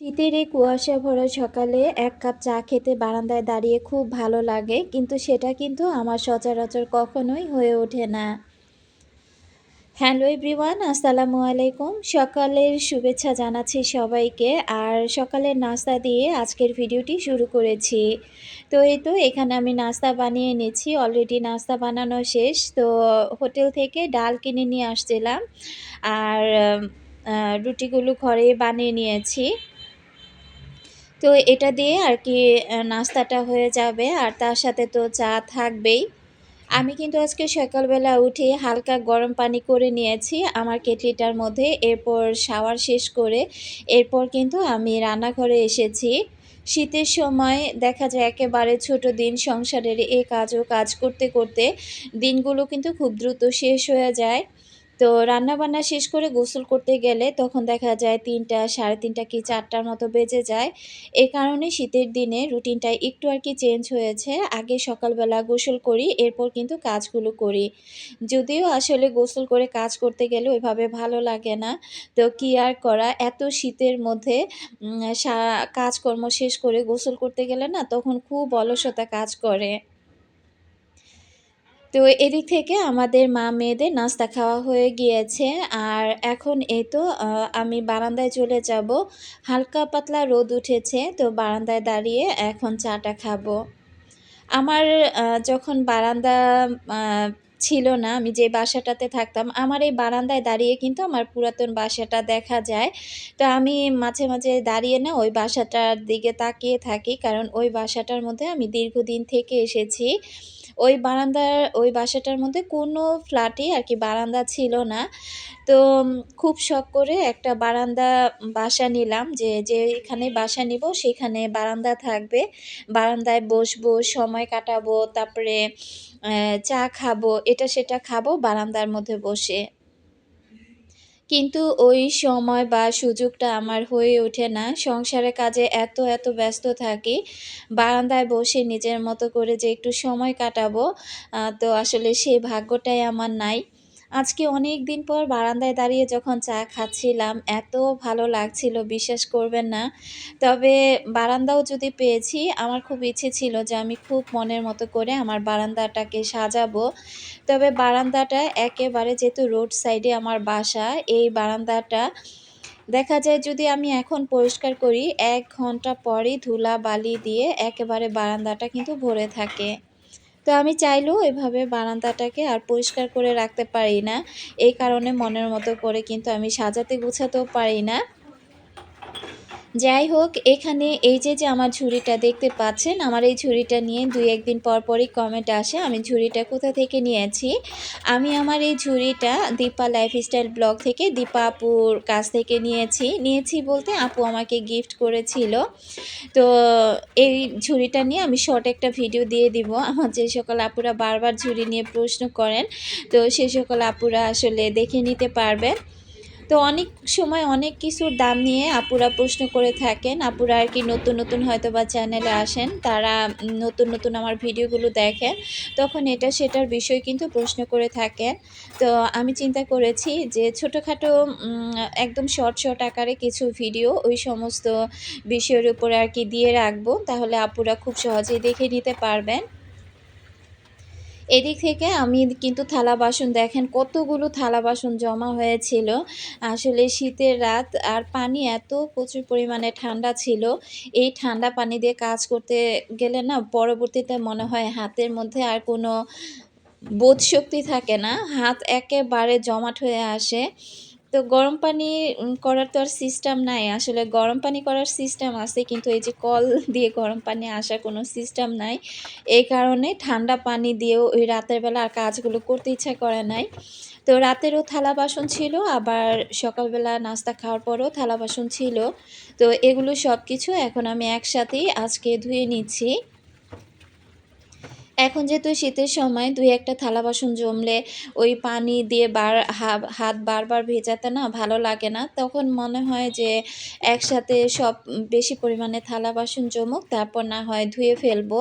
শীতের এই কুয়াশা ভরা সকালে এক কাপ চা খেতে বারান্দায় দাঁড়িয়ে খুব ভালো লাগে, কিন্তু সেটা কিন্তু আমার সচরাচর কখনোই হয়ে ওঠে না। হ্যালো এভরিওয়ান, আসসালামু আলাইকুম। সকালের শুভেচ্ছা জানাচ্ছি সবাইকে, আর সকালের নাস্তা দিয়ে আজকের ভিডিওটি শুরু করেছি। তো এই তো, এখানে আমি নাস্তা বানিয়ে নিয়েছি অলরেডি নাস্তা বানানো শেষ। তো হোটেল থেকে ডাল কিনে নিয়ে আসছিলাম, আর রুটিগুলো ঘরে বানিয়ে নিয়েছি। তো এটা দিয়ে আর কি নাস্তাটা হয়ে যাবে আর তার সাথে তো চা থাকবেই। আমি কিন্তু আজকে সকালবেলা উঠে হালকা গরম পানি করে নিয়েছি আমার কেটলিটার মধ্যে, এরপর শাওয়ার শেষ করে এরপর কিন্তু আমি রান্নাঘরে এসেছি। শীতের সময় দেখা যায় একেবারে ছোট দিন, সংসারের এ কাজ ও কাজ করতে করতে দিনগুলো কিন্তু খুব দ্রুত শেষ হয়ে যায়। তো রান্নাবান্না শেষ করে গোসল করতে গেলে তখন দেখা যায় তিনটা, সাড়ে তিনটা কি চারটার মতো বেজে যায়। এই কারণে শীতের দিনে রুটিনটা একটু আর কি চেঞ্জ হয়েছে। আগে সকালবেলা গোসল করি, এরপর কিন্তু কাজগুলো করি। যদিও আসলে গোসল করে কাজ করতে গেলে ওইভাবে ভালো লাগে না। তো কি আর করা? এত শীতের মধ্যে কাজকর্ম শেষ করে গোসল করতে গেলে না তখন খুব অলসতা কাজ করে। তো এদিক থেকে আমাদের মা মেয়েদের নাস্তা খাওয়া হয়ে গিয়েছে। আর এখন এই তো আমি বারান্দায় চলে যাব। হালকা পাতলা রোদ উঠেছে, তো বারান্দায় দাঁড়িয়ে এখন চাটা খাব। আমার যখন বারান্দা ছিল না। আমি যে বাসাটাতে থাকতাম, আমার এই বারান্দায় দাঁড়িয়ে কিন্তু আমার পুরাতন বাসাটা দেখা যায়। তো আমি মাঝে মাঝে দাঁড়িয়ে না ওই বাসাটার দিকে তাকিয়ে থাকি, কারণ ওই বাসাটার মধ্যে আমি দীর্ঘদিন থেকে এসেছি। ওই বারান্দার, ওই বাসাটার মধ্যে কোনো ফ্ল্যাটই আর কি বারান্দা ছিল না। তো খুব শখ করে একটা বারান্দা বাসা নিলাম যে, যেখানে বাসা নিব সেখানে বারান্দা থাকবে। বারান্দায় বসবো, সময় কাটাবো, তারপরে চা খাব এটা সেটা খাব, বারান্দার মধ্যে বসে। কিন্তু ওই সময় বা সুযোগটা আমার হয়ে ওঠে না। সংসারের কাজে এত এত ব্যস্ত থাকি, বারান্দায় বসে নিজের মতো করে যে একটু সময় কাটাবো তো আসলে সেই ভাগ্যটাই আমার নাই। আজকে অনেক দিন পর বারান্দায় দাঁড়িয়ে যখন চা খাচ্ছিলাম, এত ভালো লাগছিল, বিশ্বাস করবেন না। তবে বারান্দাও যদি পেয়েছি, আমার খুব ইচ্ছে ছিল যে আমি খুব মনের মতো করে আমার বারান্দাটাকে সাজাবো। তবে বারান্দাটা একেবারে যেহেতু রোড সাইডে আমার বাসা, এই বারান্দাটা দেখা যায় যদি আমি এখন পরিষ্কার করি, এক ঘণ্টা পরই ধুলা বালি দিয়ে একেবারে বারান্দাটা কিন্তু ভরে থাকে। তো আমি চাইলেও এভাবে বারান্দাটাকে আর পরিষ্কার করে রাখতে পারি না। এই কারণে মনের মতো করে কিন্তু আমি সাজাতে গুছাতেও পারি না। যাই হোক, এখানে এই যে যে আমার ঝুড়িটা দেখতে পাচ্ছেন, আমার এই ঝুড়িটা নিয়ে দুই একদিন পর পরই কমেন্ট আসে, আমি ঝুড়িটা কোথা থেকে নিয়েছি? আমি আমার এই ঝুড়িটা দীপা লাইফস্টাইল ব্লগ থেকে দীপা আপুর কাছ থেকে নিয়েছি। নিয়েছি বলতে আপু আমাকে গিফট করেছিল। তো এই ঝুড়িটা নিয়ে আমি শর্ট একটা ভিডিও দিয়ে দিব। আমার যে সকল আপুরা বারবার ঝুড়ি নিয়ে প্রশ্ন করেন, তো সে সকল আপুরা আসলে দেখে নিতে পারবেন। তো অনেক সময় অনেক কিছুর দাম নিয়ে আপুরা প্রশ্ন করে থাকেন। আপুরা আর কি নতুন নতুন হয়তো বা চ্যানেলে আসেন। তারা নতুন নতুন আমার ভিডিওগুলো দেখেন। তখন এটা সেটার বিষয় কিন্তু প্রশ্ন করে থাকেন। তো আমি চিন্তা করেছি যে ছোটোখাটো একদম শর্ট শর্ট আকারে কিছু ভিডিও ওই সমস্ত বিষয়ের উপরে আর কি দিয়ে রাখব। তাহলে আপুরা খুব সহজেই দেখে নিতে পারবেন। এদিক থেকে আমি কিন্তু থালা বাসন দেখেন, কতগুলো থালা বাসন জমা হয়েছিল। আসলে শীতের রাত আর পানি এত প্রচুর পরিমাণে ঠান্ডা ছিল। এই ঠান্ডা পানি দিয়ে কাজ করতে গেলে না পরবর্তীতে মনে হয় হাতের মধ্যে আর কোনো বোধ শক্তি থাকে না। হাত একেবারে জমাট হয়ে আসে। তো গরম পানি করার তো আর সিস্টেম নাই। আসলে গরম পানি করার সিস্টেম আছে, কিন্তু এই যে কল দিয়ে গরম পানি আসার কোনো সিস্টেম নাই। এই কারণে ঠান্ডা পানি দিয়েও ওই রাতের বেলা আর কাজগুলো করতে ইচ্ছা করে নাই। তো রাতেরও থালা বাসন ছিল, আবার সকালবেলা নাস্তা খাওয়ার পরও থালা বাসন ছিল। তো এগুলো সব কিছু এখন আমি একসাথেই আজকে ধুয়ে নিচ্ছি। এখন যেহেতু শীতের সময়, দুই একটা থালা বাসন জমলে, ওই পানি দিয়ে বার হাত বারবার ভেজাতে না, ভালো লাগে না। তখন মনে হয় যে একসাথে সব বেশি পরিমাণে থালা বাসন জমুক, তারপর না হয় ধুয়ে ফেলব।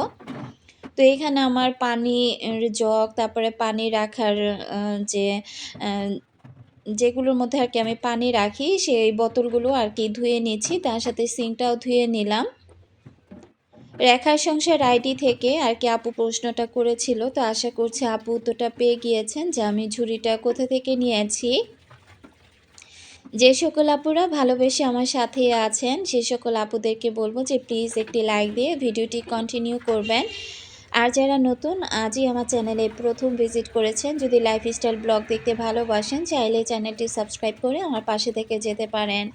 তো এখানে আমার পানি জগ, তারপরে পানি রাখার যে যেগুলোর মধ্যে আর কি আমি পানি রাখি, সেই বোতলগুলো আর কি ধুয়ে নিচ্ছি। তার সাথে সিঙ্কটাও ধুয়ে নিলাম। রেখার সংসার আইডি থেকে আর কি আপু প্রশ্নটা করেছিল, তো আশা করছি আপু উত্তরটা পেয়ে গিয়েছেন যে আমি ঝুড়িটা কোথা থেকে নিয়েছি। যে সকল আপুরা ভালোবেসে আমার সাথে আছেন, সে সকল আপুদেরকে বলব যে প্লিজ একটি লাইক দিয়ে ভিডিওটি কন্টিনিউ করবেন। আর যারা নতুন, আজই আমার চ্যানেলে প্রথম ভিজিট করেছেন, যদি লাইফস্টাইল ব্লগ দেখতে ভালোবাসেন, চাইলে চ্যানেলটি সাবস্ক্রাইব করে আমার পাশে থেকে যেতে পারেন।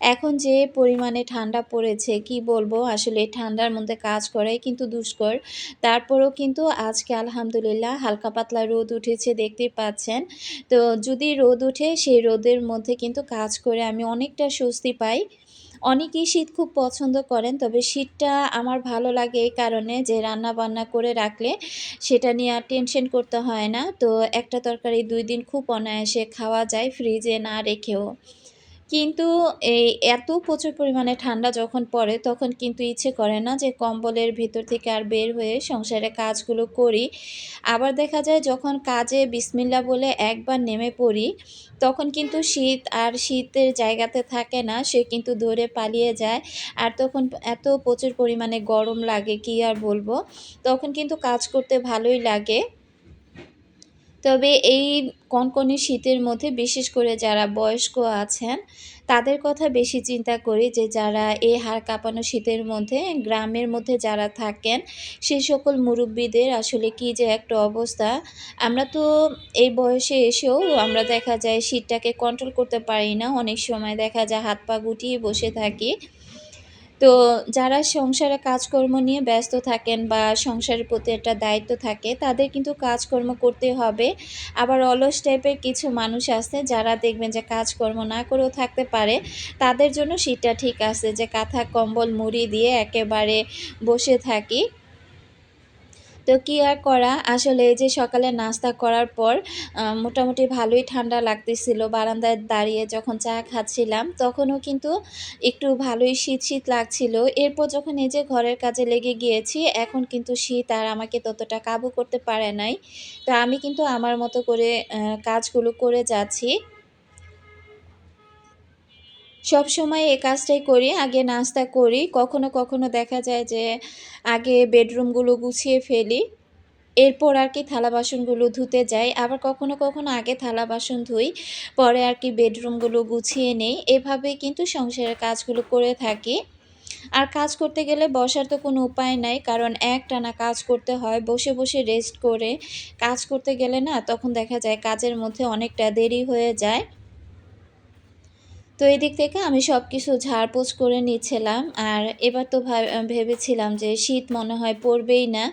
এখন যে পরিমাণে ঠান্ডা পড়েছে, কি বলব? আসলে ঠান্ডার মধ্যে কাজ করে কিন্তু দুষ্কর। তারপরেও কিন্তু আজকে আলহামদুলিল্লাহ হালকা পাতলা রোদ উঠেছে, দেখতে পাচ্ছেন। তো যদি রোদ উঠে, সেই রোদের মধ্যে কিন্তু কাজ করে আমি অনেকটা স্বস্তি পাই। অনেকেই শীত খুব পছন্দ করেন, তবে শীতটা আমার ভালো লাগে এই কারণে যে রান্না বান্না করে রাখলে সেটা নিয়ে আর টেনশন করতে হয় না। তো একটা তরকারি দুই দিন খুব অনায়াসে খাওয়া যায়, ফ্রিজে না রেখেও। কিন্তু এই এত প্রচুর পরিমাণে ঠান্ডা যখন পড়ে, তখন কিন্তু ইচ্ছে করে না যে কম্বলের ভিতর থেকে আর বের হয়ে সংসারে কাজগুলো করি। আবার দেখা যায় যখন কাজে বিসমিল্লা বলে একবার নেমে পড়ি, তখন কিন্তু শীত আর শীতের জায়গাতে থাকে না, সে কিন্তু ধরে পালিয়ে যায়। আর তখন এত প্রচুর পরিমাণে গরম লাগে, কি আর বলব? তখন কিন্তু কাজ করতে ভালোই লাগে। তবে এই কনকনে শীতের মধ্যে, বিশেষ করে যারা বয়স্ক আছেন, তাদের কথা বেশি চিন্তা করি যে যারা এই হাড় কাঁপানো শীতের মধ্যে, গ্রামের মধ্যে যারা থাকেন সেই সকল মুরব্বীদের আসলে কি যে একটা অবস্থা। আমরা তো এই বয়সে এসেও আমরা দেখা যায় শীতটাকে কন্ট্রোল করতে পারি না। অনেক সময় দেখা যায় হাত পা গুটিয়ে বসে থাকি। তো যারা সংসারে কাজকর্ম নিয়ে ব্যস্ত থাকেন বা সংসারের প্রতি একটা দায়িত্ব থাকে, তাদের কিন্তু কাজকর্ম করতে হবে। আবার অলস টাইপের কিছু মানুষ আছে যারা দেখবেন যে কাজকর্ম না করেও থাকতে পারে, তাদের জন্য শীতটা ঠিক আছে যে কাঁথা, কম্বল, মুড়ি দিয়ে একেবারে বসে থাকি। তো কী আর করা? আসলে এই যে সকালে নাস্তা করার পর মোটামুটি ভালোই ঠান্ডা লাগতেছিল। বারান্দায় দাঁড়িয়ে যখন চা খাচ্ছিলাম, তখনও কিন্তু একটু ভালোই শীত শীত লাগছিল। এরপর যখন এই যে ঘরের কাজে লেগে গিয়েছি, এখন কিন্তু শীত আর আমাকে ততটা কাবু করতে পারে নাই। তো আমি কিন্তু আমার মতো করে কাজগুলো করে যাচ্ছি। সব সময় এই কাজটাই করি, আগে নাস্তা করি। কখনো কখনো দেখা যায় যে আগে বেডরুমগুলো গুছিয়ে ফেলি, এরপর আর কি থালা বাসনগুলো ধুতে যাই। আবার কখনো কখনো আগে থালা বাসন ধুই, পরে আর কি বেডরুমগুলো গুছিয়ে নেই। এভাবে কিন্তু সংসারের কাজগুলো করে থাকি। আর কাজ করতে গেলে বসার তো কোনো উপায় নাই, কারণ একটানা কাজ করতে হয়, বসে বসে রেস্ট করে। কাজ করতে গেলে না, তখন দেখা যায় কাজের মধ্যে অনেকটা দেরি হয়ে যায়। তো এদিক থেকে আমি সব কিছু ঝাড়পোছ করে নিচ্ছিলাম। আর এবার তো ভেবেছিলাম যে শীত মনে হয় পড়বেই না।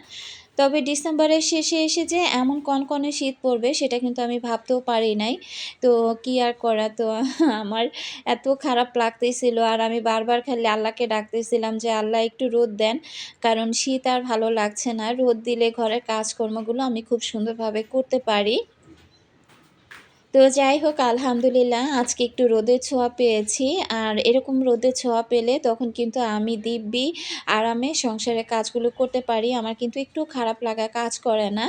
তবে ডিসেম্বরের শেষে এসে যে এমন কনকনে শীত পড়বে সেটা কিন্তু আমি ভাবতেও পারি নাই। তো কি আর করা? তো আমার এত খারাপ লাগতেছিল আর আমি বারবার খালি আল্লাহকে ডাকতেছিলাম যে, আল্লাহ একটু রোদ দেন। কারণ শীত আর ভালো লাগছে না। রোদ দিলে ঘরের কাজকর্মগুলো আমি খুব সুন্দরভাবে করতে পারি। তো যাই হোক, আলহামদুলিল্লাহ, আজকে একটু রোদের ছোঁয়া পেয়েছি। আর এরকম রোদের ছোঁয়া পেলে তখন কিন্তু আমি দিব্যি আরামে সংসারের কাজগুলো করতে পারি। আমার কিন্তু একটু খারাপ লাগা কাজ করে না।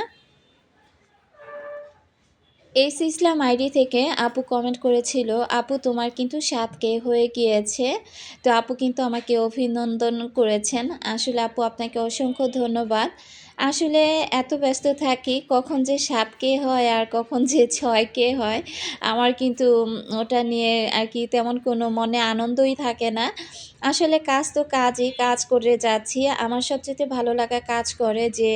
এস ইসলাম আইডি থেকে আপু কমেন্ট করেছিল, আপু, তোমার কিন্তু সাতকে হয়ে গিয়েছে। তো আপু কিন্তু আমাকে অভিনন্দন করেছেন। আসলে আপু, আপনাকে অসংখ্য ধন্যবাদ। আসলে এত ব্যস্ত থাকি, কখন যে সাত কে হয় আর কখন যে ছয় কে হয়, আমার কিন্তু ওটা নিয়ে আর কি তেমন কোনো মনে আনন্দই থাকে না। আসলে কাজ তো কাজই, কাজ করে যাচ্ছি। আমার সবচেয়ে ভালো লাগা কাজ করে যে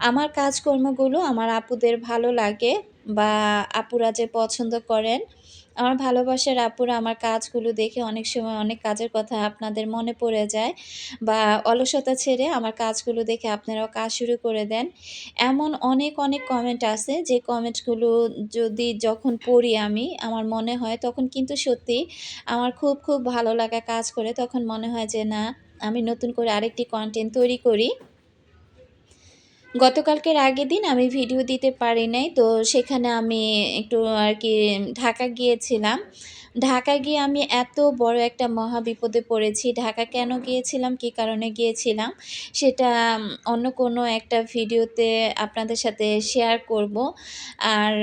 আমার কাজকর্মগুলো আমার আপুদের ভালো লাগে বা আপুরা যে পছন্দ করেন আমার ভালোবাসার আপুরা আমার কাজগুলো দেখে অনেক সময় অনেক কাজের কথা আপনাদের মনে পড়ে যায় বা অলসতা ছেড়ে আমার কাজগুলো দেখে আপনারাও কাজ শুরু করে দেন। এমন অনেক অনেক কমেন্ট আছে যে কমেন্টগুলো যদি যখন পড়ি আমি, আমার মনে হয় তখন কিন্তু সত্যি আমার খুব খুব ভালো লাগা কাজ করে। তখন মনে হয় যে না, আমি নতুন করে আরেকটি কন্টেন্ট তৈরি করি। গতকালকের আগের দিন আমি ভিডিও দিতে পারি নাই, তো সেখানে আমি একটু আর কি ঢাকা গিয়েছিলাম। ঢাকা গিয়ে আমি এত বড় একটা মহা বিপদে পড়েছি। ঢাকা কেন গিয়েছিলাম, কি কারণে গিয়েছিলাম, সেটা অন্য কোনো একটা ভিডিওতে আপনাদের সাথে শেয়ার করব। আর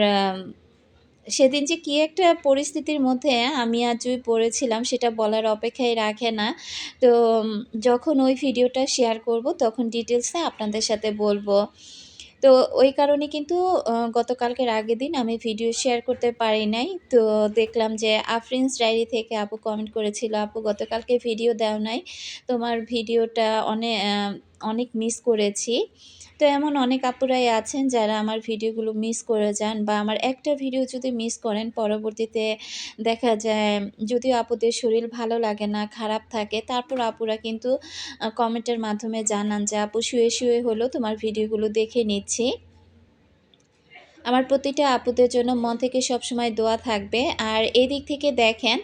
সেদিন যে কি একটা পরিস্থিতির মধ্যে আমি আর জুঁই পড়েছিলাম সেটা বলার অপেক্ষায় রাখে না। তো যখন ওই ভিডিওটা শেয়ার করব তখন ডিটেলসে আপনাদের সাথে বলব তো ওই কারণে কিন্তু গতকালকের আগের দিন আমি ভিডিও শেয়ার করতে পারি নাই। তো দেখলাম যে আফরিনস ডায়েরি থেকে আপু কমেন্ট করেছিল, "আপু গতকালকে ভিডিও দেও নাই। তোমার ভিডিওটা অনে আ অনেক মিস করেছি।" তো এমন অনেক আপুরাই আছেন যারা আমার ভিডিওগুলো মিস করে যান বা আমার একটা ভিডিও যদি মিস করেন পরবর্তীতে দেখা যায় যদিও আপুদের শরীর ভালো লাগে না, খারাপ থাকে তারপর আপুরা কিন্তু কমেন্টের মাধ্যমে জানান যে, "আপু শুয়ে, শুয়ে হলেও তোমার ভিডিওগুলো দেখে নিচ্ছি।" আমার প্রতিটা আপুদের জন্য মন থেকে সবসময় দোয়া থাকবে। আর এদিক থেকে দেখেন,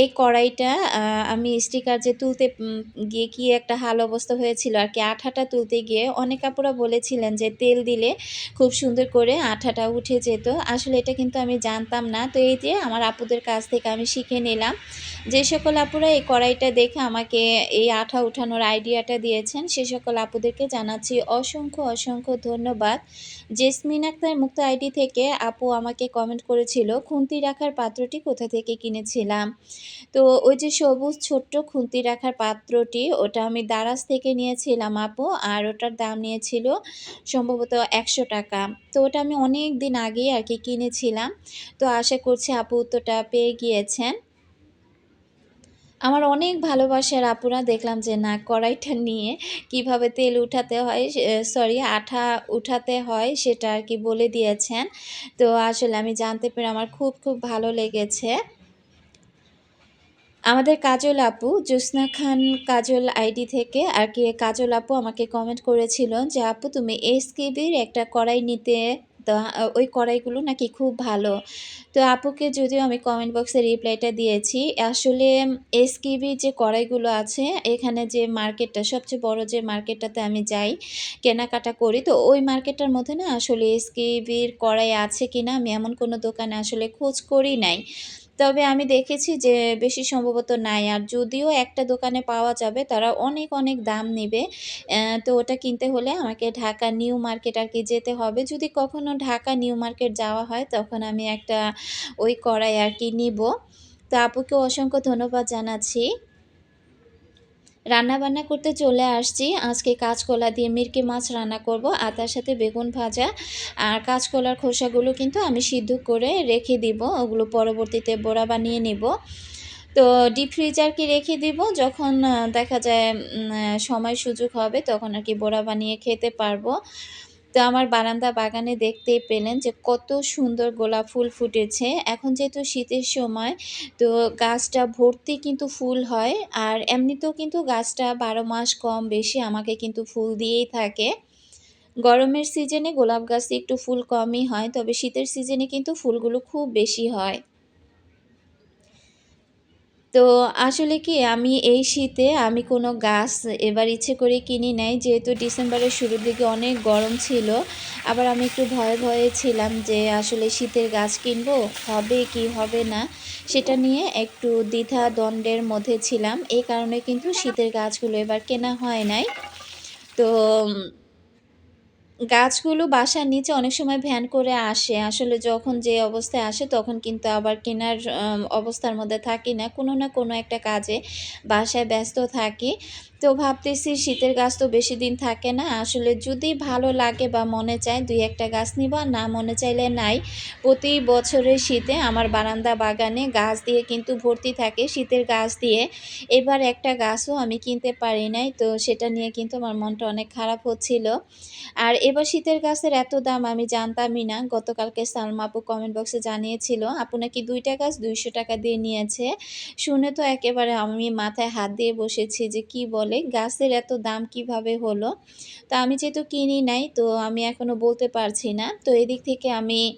এই কড়াইটা আমি স্টিকার যে তুলতে গিয়ে কি একটা হাল অবস্থা হয়েছিল আর কি, আঠাটা তুলতে গিয়ে অনেক আপুরা বলেছিলেন যে তেল দিলে খুব সুন্দর করে আঠাটা উঠে যেত। আসলে এটা কিন্তু আমি জানতাম না। তো এই যে আমার আপুদের কাছ থেকে আমি শিখে নিলাম। যে সকল আপুরা এই কড়াইটা দেখে আমাকে এই আঠা উঠানোর আইডিয়াটা দিয়েছেন সে সকল আপুদেরকে জানাচ্ছি অসংখ্য, অসংখ্য ধন্যবাদ। জেসমিন আক্তার মুক্ত আইডি থেকে আপু আমাকে কমেন্ট করেছিল, "খুন্তি রাখার পাত্রটি কোথা থেকে কিনেছিলাম?" তো ওই যে সবুজ ছোট্ট খুন্তি রাখার পাত্রটি ওটা আমি দারাজ থেকে নিয়েছিলাম আপু। আর ওটার দাম নিয়েছিল সম্ভবত ৳১০০ তো ওটা আমি অনেক দিন আগেই আর কি কিনেছিলাম। তো আশা করছি আপু উত্তরটা পেয়ে গিয়েছেন। আমার অনেক ভালোবাসার আপুরা দেখলাম যে না কড়াইটা নিয়ে কীভাবে তেল উঠাতে হয় সরি আঠা উঠাতে হয় সেটা আর কি বলে দিয়েছেন। তো আসলে আমি জানতে পেরে আমার খুব, খুব ভালো লেগেছে। আমাদের কাজল আপু, জ্যোৎস্না খান কাজল আইডি থেকে আর কি কাজল আপু আমাকে কমেন্ট করেছিল যে, "আপু তুমি এসকেবির একটা কড়াই নিতে তো ওই কড়াইগুলো নাকি খুব ভালো।" তো আপুকে যদিও আমি কমেন্ট বক্সে রিপ্লাইটা দিয়েছি। আসলে এসকিবি যে কড়াইগুলো আছে, এখানে যে মার্কেটটা সবচেয়ে বড় যে মার্কেটটাতে আমি যাই, কেনাকাটা করি, তো ওই মার্কেটটার মধ্যে না আসলে এসকিবির কড়াই আছে কিনা, আমি এমন কোনো দোকানে আসলে খোঁজ করি নাই। তবে আমি দেখেছি যে বেশি সম্ভবত নাই। আর যদিও একটা দোকানে পাওয়া যাবে তারা অনেক, অনেক দাম নেবে তো ওটা কিনতে হলে আমাকে ঢাকা নিউ মার্কেট আর কি যেতে হবে। যদি কখনো ঢাকা নিউ মার্কেট যাওয়া হয় তখন আমি একটা ওই কড়াই আর কি নিব তো আপুকে অসংখ্য ধন্যবাদ জানাচ্ছি। রান্নাবান্না করতে চলে আসছি। আজকে কাঁচকলা দিয়ে মিরকি মাছ রান্না করব। আর তার সাথে বেগুন ভাজা। আর কাঁচকলার খোসাগুলো কিন্তু আমি সিদ্ধ করে রেখে দিব। ওগুলো পরবর্তীতে বড়া বানিয়ে নেব তো ডিপ ফ্রিজারকে রেখে দিব যখন দেখা যায় সময় সুযোগ হবে তখন আর কি বড়া বানিয়ে খেতে পারব। তো আমার বারান্দা বাগানে দেখতেই পেলেন যে কত সুন্দর গোলাপ ফুল ফুটেছে। এখন যেহেতু শীতের সময়, তো গাছটা ভর্তি কিন্তু ফুল হয়। আর এমনিতেও কিন্তু গাছটা ১২ মাস কম বেশি আমাকে কিন্তু ফুল দিয়েই থাকে। গরমের সিজনে গোলাপ গাছে একটু ফুল কমই হয়। তবে শীতের সিজনে কিন্তু ফুলগুলো খুব বেশি হয়। তো আসলে কি আমি এই শীতে আমি কোনো গাছ এবার ইচ্ছে করে কিনি নাই। যেহেতু ডিসেম্বরের শুরুর দিকে অনেক গরম ছিল। আবার আমি একটু ভয়ে, ভয়ে ছিলাম যে আসলে শীতের গাছ কিনবো, হবে কি হবে না সেটা নিয়ে একটু দ্বিধা দ্বন্দ্বের মধ্যে ছিলাম। এই কারণে কিন্তু শীতের গাছগুলো এবার কেনা হয় নাই। তো গাছগুলো বাসার নিচে অনেক সময় ভ্যান করে আসে। আসলে যখন যে অবস্থায় আসে তখন কিন্তু আবার কেনার অবস্থার মধ্যে থাকি না। কোনো না কোনো একটা কাজে বাসায় ব্যস্ত থাকি। তো ভাবতেছি শীতের গাছ তো বেশি দিন থাকে না। আসলে যদি ভালো লাগে বা মনে চায় দুই একটা গাছ নিবো না মনে চাইলে নাই। প্রতি বছরের শীতে আমার বারান্দা বাগানে গাছ দিয়ে কিন্তু ভর্তি থাকে শীতের গাছ দিয়ে। এবার একটা গাছও আমি কিনতে পারি নাই। তো সেটা নিয়ে কিন্তু আমার মনটা অনেক খারাপ হচ্ছিল। আর এবার শীতের গাছের এত দাম আমি জানতামই না। গতকালকে সালমা আপু কমেন্ট বক্সে জানিয়েছিল, আপু নাকি ২ টা গাছ ৳২০০ দিয়ে নিয়েছে। শুনে তো একেবারে আমি মাথায় হাত দিয়ে বসেছি যে কি বলে? গাছের এত দাম কীভাবে হলো? তা আমি যেহেতু কিনি নাই তো আমি এখনও বলতে পারছি না। তো এদিক থেকে আমি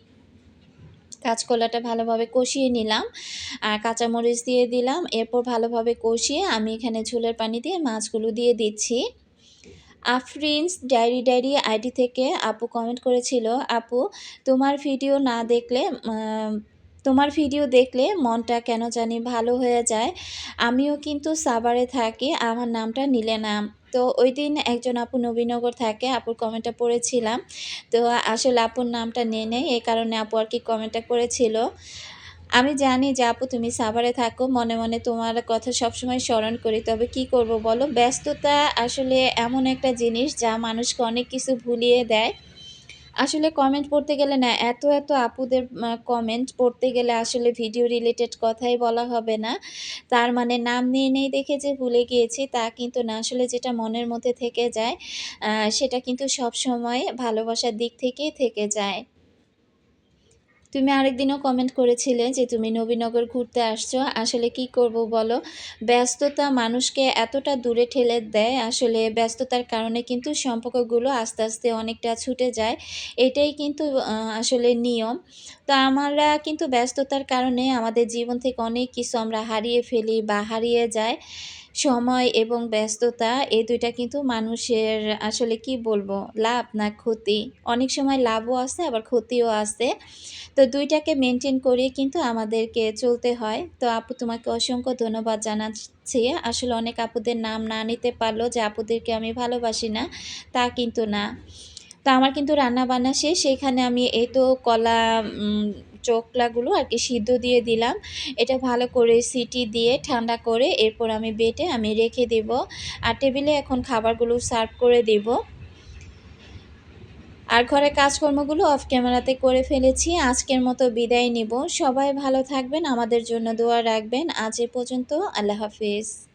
কাঁচকলাটা ভালোভাবে কষিয়ে নিলাম। আর কাঁচামরিচ দিয়ে দিলাম। এরপর ভালোভাবে কষিয়ে আমি এখানে ঝোলের পানি দিয়ে মাছগুলো দিয়ে দিচ্ছি। আফরিনস ডায়েরি, ডায়েরি আইডি থেকে আপু কমেন্ট করেছিল, "আপু তোমার ভিডিও না দেখলে তোমার ভিডিও দেখলে মনটা কেন জানি ভালো হয়ে যায়। আমিও কিন্তু সাভারে থাকি, আমার নামটা নিলে নাম তো ওই দিন একজন আপু নবীনগর থাকে, আপুর কমেন্টটা পড়েছিলাম। তো আসলে আপুর নামটা নিয়ে নেই এই কারণে আপু আর কি কমেন্টটা করেছিল। আমি জানি যে আপু তুমি সাভারে থাকো, মনে মনে তোমার কথা সবসময় স্মরণ করি, তবে কি করব বলো? ব্যস্ততা আসলে এমন একটা জিনিস যা মানুষকে অনেক কিছু ভুলিয়ে দেয়। আসলে কমেন্ট পড়তে গেলে না এত, এত আপুদের কমেন্ট পড়তে গেলে আসলে ভিডিও রিলেটেড কথাই বলা হবে না। তার মানে নাম নিয়ে নেই দেখে যে ভুলে গিয়েছি তা কিন্তু না। আসলে যেটা মনের মধ্যে থেকে যায় সেটা কিন্তু সব সময় ভালোবাসার দিক থেকেই থেকে যায়। তুমি আরেকদিনও কমেন্ট করেছিলে যে তুমি নবীনগর ঘুরতে আসছো। আসলে কি করব বলো? ব্যস্ততা মানুষকে এতটা দূরে ঠেলে দেয়, আসলে ব্যস্ততার কারণে কিন্তু সম্পর্কগুলো আস্তে, আস্তে অনেকটা ছুটে যায়। এটাই কিন্তু আসলে নিয়ম। তো আমরা কিন্তু ব্যস্ততার কারণে আমাদের জীবন থেকে অনেক কিছু আমরা হারিয়ে ফেলি বা হারিয়ে যায়। সময় এবং ব্যস্ততা এই দুইটা কিন্তু মানুষের আসলে কি বলব? লাভ না ক্ষতি? অনেক সময় লাভও আছে আবার ক্ষতিও আছে। তো ২ টাকে মেইনটেইন করেই কিন্তু আমাদেরকে চলতে হয়। তো আপু তোমাকে অসংখ্য ধন্যবাদ জানাচ্ছি। আসলে অনেক আপুদের নাম না নিতে পারল যে আপুদেরকে আমি ভালোবাসি না, তা কিন্তু না। তো আমার কিন্তু রান্না-বান্না শেষ। সেখানে আমি এই তো কলা উম আর কি সিদ্ধ দিয়ে দিলাম। এটা ভালো করে সিটি দিয়ে ঠান্ডা করে এরপর আমি বেটে আমি রেখে দেব। আর টেবিলে এখন খাবারগুলো সার্ভ করে দেব। আর ঘরের কাজকর্মগুলো অফ ক্যামেরাতে করে ফেলেছি। আজকের মতো বিদায় নিব। সবাই ভালো থাকবেন, আমাদের জন্য দোয়া রাখবেন। আজ এ পর্যন্ত। আল্লাহ হাফেজ।